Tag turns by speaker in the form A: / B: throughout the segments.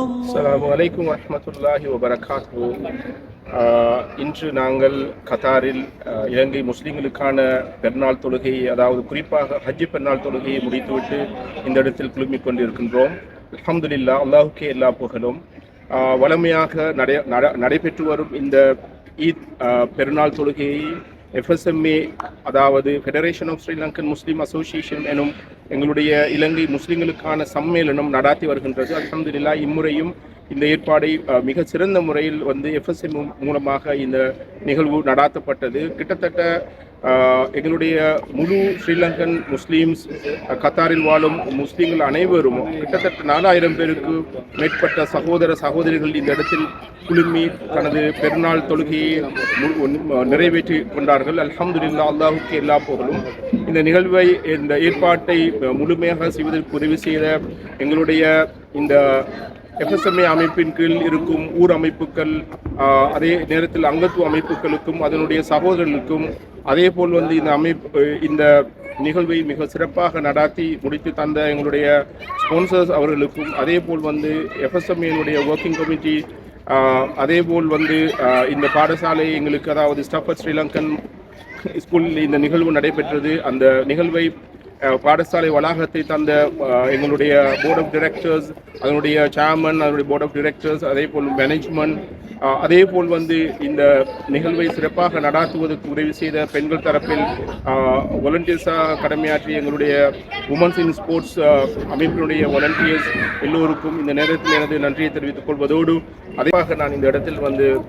A: அஸ்லாம் வலைக்கும் வரமத்துல்லாஹி வபரகாத்து இன்று நாங்கள் கத்தாரில் இலங்கை முஸ்லீம்களுக்கான பெருநாள் தொழுகை அதாவது குறிப்பாக ஹஜ்ஜி பெருநாள் தொழுகையை முடித்துவிட்டு இந்த இடத்தில் குழுமிக் கொண்டிருக்கின்றோம். அலமதுல்லா அல்லாஹுக்கே எல்லா புகழும். வளமையாக நடை நடைபெற்று வரும் இந்த ஈத் பெருநாள் தொழுகையை எஃப்எஸ்எம்ஏ அதாவது federation of Sri Lankan Muslim association எனும் எங்களுடைய இலங்கை முஸ்லிம்களுக்கான சம்மேளனம் நடாத்தி வருகின்றது. அலமதுல்லா இம்முறையும் இந்த ஏற்பாடை மிக சிறந்த முறையில் வந்து எஃப்எஸ்எம் மூலமாக இந்த நிகழ்வு நடாத்தப்பட்டது. கிட்டத்தட்ட எங்களுடைய முழு ஸ்ரீலங்கன் முஸ்லீம்ஸ் கத்தாரில் வாழும் முஸ்லீம்கள் அனைவரும் கிட்டத்தட்ட நாலாயிரம் பேருக்கு மேற்பட்ட சகோதர சகோதரிகள் இந்த இடத்தில் குழுமி தனது பெருநாள் தொழுகையை நிறைவேற்றி கொண்டார்கள். அல்ஹம்துலில்லா அல்லாஹுக்கு எல்லா புகழும். இந்த நிகழ்வை இந்த ஏற்பாட்டை முழுமையாக செய்வதற்கு உதவி செய்த எங்களுடைய இந்த எஃப்எஸ்எம்ஏ அமைப்பின் கீழ் இருக்கும் ஊர் அமைப்புகள் அதே நேரத்தில் அங்கத்துவ அமைப்புகளுக்கும் அதனுடைய சகோதரர்களுக்கும் அதே போல் வந்து இந்த அமைப்பு இந்த நிகழ்வை மிக சிறப்பாக நடாத்தி முடித்து தந்த எங்களுடைய ஸ்பான்சர்ஸ் அவர்களுக்கும் அதே போல் வந்து எஃப்எஸ்எம்ஏனுடைய ஒர்க்கிங் கமிட்டி அதே போல் வந்து இந்த பாடசாலை எங்களுக்கு அதாவது ஸ்டஃபர் ஸ்ரீலங்கன் ஸ்கூலில் இந்த நிகழ்வு நடைபெற்றது. அந்த நிகழ்வை பாடசாலை வளாகத்தை தந்த எங்களுடைய போர்ட் ஆஃப் டிரெக்டர்ஸ் அதனுடைய சேர்மன் அதனுடைய போர்ட் ஆஃப் டிரெக்டர்ஸ் அதே போல் மேனேஜ்மெண்ட் அதேபோல் வந்து இந்த நிகழ்வை சிறப்பாக நடாத்துவதற்கு உதவி செய்த பெண்கள் தரப்பில் வாலண்டியர்ஸாக கடமையாற்றிய எங்களுடைய உமன்ஸ் இன் ஸ்போர்ட்ஸ் அமைப்பினுடைய வாலண்டியர்ஸ் எல்லோருக்கும் இந்த நேரத்தில் எனது நன்றியை தெரிவித்துக் கொள்வதோடு அதேவாக நான் இந்த இடத்தில் வந்து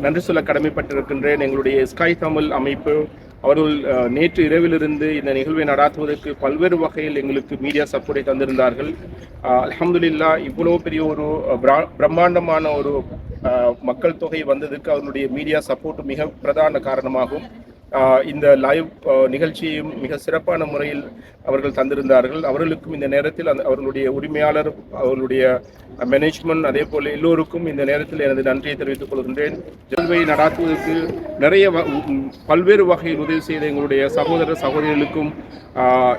A: நன்றி சொல்ல கடமைப்பட்டிருக்கின்றேன். எங்களுடைய ஸ்கை தமிழ் அமைப்பு அவர்கள் நேற்று இரவிலிருந்து இந்த நிகழ்வை நடாத்துவதற்கு பல்வேறு வகையில் எங்களுக்கு மீடியா சப்போர்ட்டை தந்திருந்தார்கள். அலமதுல்லா இவ்வளோ பெரிய ஒரு பிரா- பிரம்மாண்டமான ஒரு மக்கள் தொகை வந்ததுக்கு அவருடைய மீடியா சப்போர்ட் மிக பிரதான காரணமாகும். இந்த லைவ் நிகழ்ச்சியையும் மிக சிறப்பான முறையில் அவர்கள் தந்திருந்தார்கள். அவர்களுக்கும் இந்த நேரத்தில் அந்த அவர்களுடைய உரிமையாளர் அவர்களுடைய மேனேஜ்மெண்ட் அதே போல் எல்லோருக்கும் இந்த நேரத்தில் எனது நன்றியை தெரிவித்துக் கொள்கின்றேன். நிகழ்வை நடாத்துவதற்கு நிறைய வ- பல்வேறு வகையில் உதவி செய்த எங்களுடைய சகோதர சகோதரிகளுக்கும்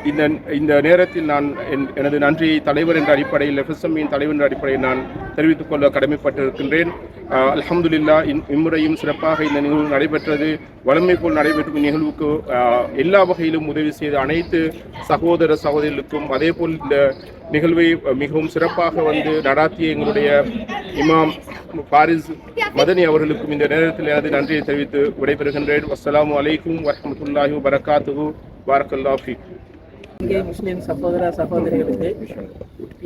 A: இந்த இந்த நேரத்தில் நான் என்- எனது நன்றியை தலைவர் என்ற அடிப்படையில் எஃப்எஸ்எம்இன் தலைவர் என்ற அடிப்படையில் நான் தெரிவித்துக் கொள்ள கடமைப்பட்டிருக்கின்றேன். அலமதுல்லா அல்ஹம்துலில்லா இம்முறையும் சிறப்பாக இந்த நிகழ்வு நடைபெற்றது. வளமை போல் நடைபெற்ற நிகழ்வுக்கு எல்லா வகையிலும் உதவி செய்த அனைத்து சகோதர சகோதரிகளுக்கும் அதே போல் இந்த நிகழ்வை மிகவும் சிறப்பாக வந்து நடாத்திய எங்களுடைய இமாம் பாரிஸ் மதனி அவர்களுக்கும் இந்த நேரத்தில் எனது நன்றியை தெரிவித்து விடைபெறுகின்றேன். அஸ்லாம் அலைக்கும் வரமத்துல்லாஹி வபரகாத்துஹு. பாரக்கல்லாஹு
B: இங்கே முஸ்லீம் சகோதர சகோதரிகளுக்கு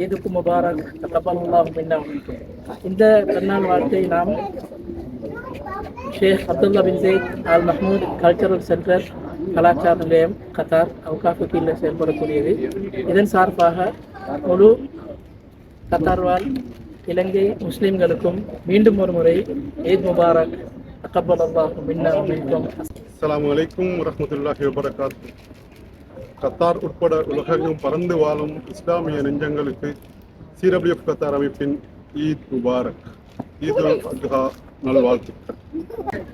B: ஈதுக்கு முபாரக் தபல்லா மின்னா இந்த பெருநாள் வாழ்க்கை நாம் Sheikh Abdullah bin Zaid Al Mahmoud cultural centre கலாச்சார நிலையம் கத்தார் அவுகாஃபு கீழே செயல்படக்கூடியது. இதன் சார்பாக முழு கத்தார்வால் இலங்கை முஸ்லிம்களுக்கும் மீண்டும் ஒரு முறை ஈத் முபாரக். தகபல்லாஹ் மின்னா மின்கும்
C: அஸ்ஸலாமு அலைக்கும் கத்தார் உட்பட உலகெங்கும் பறந்து வாழும் இஸ்லாமிய நெஞ்சங்களுக்கு சிரபிஎஃப் கத்தார் அமைப்பின் ஈத் முபாரக். ஈத் அத்ஹா நல்வாழ்த்துக்கள்.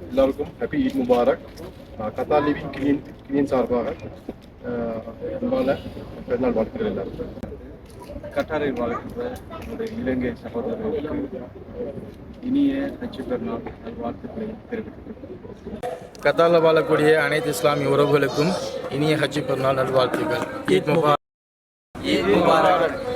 D: எல்லாருக்கும் happy Eid Mubarak. Qatar living clean clean சார்பாக பெருநாள் வாழ்த்துக்கள் எல்லாருக்கும். கட்டாரில் வாழ்கின்ற என்னுடைய இலங்கை சகோதரர்களுக்கு இனிய அச்சு நல்வாழ்த்துக்களை வாழ்த்துக்களை தெரிவித்துக்
E: கத்தாரில் வாழக்கூடிய அனைத்து இஸ்லாமிய உறவுகளுக்கும் இனிய ஹஜ்ஜி பெருநாள் நல்வாழ்த்துக்கள். ஈத் முபாரக். ஈத் முபாரக்.